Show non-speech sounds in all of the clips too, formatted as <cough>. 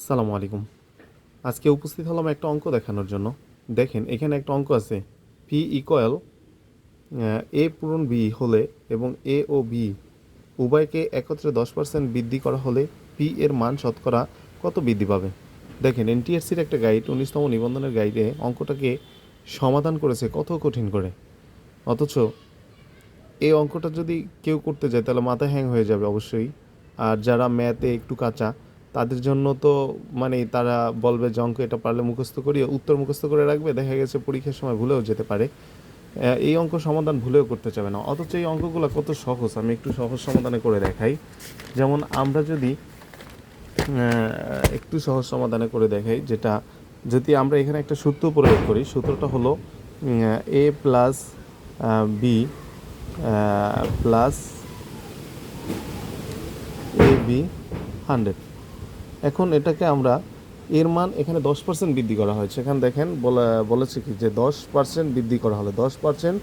আসসালামু আলাইকুম। আজকে উপস্থিত হলাম একটা অঙ্ক দেখানোর জন্য। দেখেন, এখানে একটা অঙ্ক আছে। পি ইকুয়াল এ পূরণ বি হলে এবং এ ও বি উভয়কে একত্রে দশ পার্সেন্ট বৃদ্ধি করা হলে পি এর মান শতকরা কত বৃদ্ধি পাবে? দেখেন এনটিএসসির একটা গাইড উনিশতম নিবন্ধনের গাইডে অঙ্কটাকে সমাধান করেছে কত কঠিন করে। অথচ এই অঙ্কটা যদি কেউ করতে যায়, তাহলে মাথা হ্যাং হয়ে যাবে অবশ্যই। আর যারা ম্যাথে একটু কাঁচা তাদের জন্য তো মানে তারা বলবে যে, অঙ্ক, এটা পারলে মুখস্থ করিয়ে উত্তর মুখস্থ করে রাখবে। দেখা গেছে পরীক্ষার সময় ভুলেও যেতে পারে। এই অঙ্ক সমাধান ভুলেও করতে চাবে না। অথচ এই অঙ্কগুলো কত সহজ, আমি একটু সহজ সমাধানে করে দেখাই। যেমন আমরা যদি একটু সহজ সমাধানে করে দেখাই, যেটা যদি আমরা এখানে একটা সূত্র প্রয়োগ করি, সূত্রটা হলো A plus B plus, A B, hundred. এখন এটাকে আমরা এর মান এখানে দশ পার্সেন্ট বৃদ্ধি করা হয়েছে। এখানে দেখেন, বলা, বলেছে কি যে দশ পার্সেন্ট বৃদ্ধি করা হলে দশ পার্সেন্ট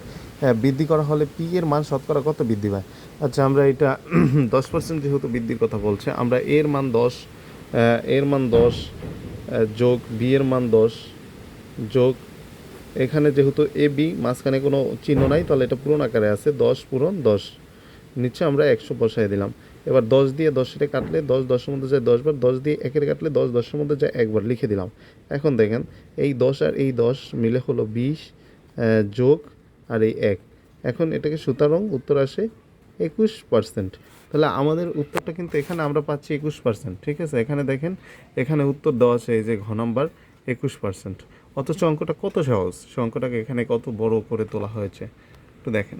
বৃদ্ধি করা হলে পি এর মান শতকরা কত বৃদ্ধি পায়? আচ্ছা আমরা এটা <clears throat> দশ পার্সেন্ট যেহেতু বৃদ্ধির কথা বলছে, আমরা এর মান দশ এর মান দশ যোগ বি এর মান দশ, যোগ এখানে যেহেতু এ বি মাঝখানে কোনো চিহ্ন নাই, তাহলে এটা পূরণ আকারে আছে দশ পূরণ দশ। নিচে আমরা একশো বসাই দিলাম। এবার দশ দিয়ে দশের কাটলে দশ, দশের মধ্যে যায় দশবার, দশ দিয়ে একের কাটলে দশ, দশের মধ্যে যায় একবার লিখে দিলাম। এখন দেখেন, এই দশ আর এই দশ মিলে হলো বিশ যোগ আর এই এক। এখন এটাকে সুতরাং উত্তর আসে একুশ পার্সেন্ট তাহলে আমাদের উত্তরটা কিন্তু এখানে আমরা পাচ্ছি একুশ পার্সেন্ট ঠিক আছে? এখানে দেখেন, এখানে উত্তর দেওয়া আছে এই যে ঘ নাম্বার, একুশ পার্সেন্ট অথচ অঙ্কটা কত সহজ? সে অঙ্কটাকে এখানে কত বড় করে তোলা হয়েছে? একটু দেখেন।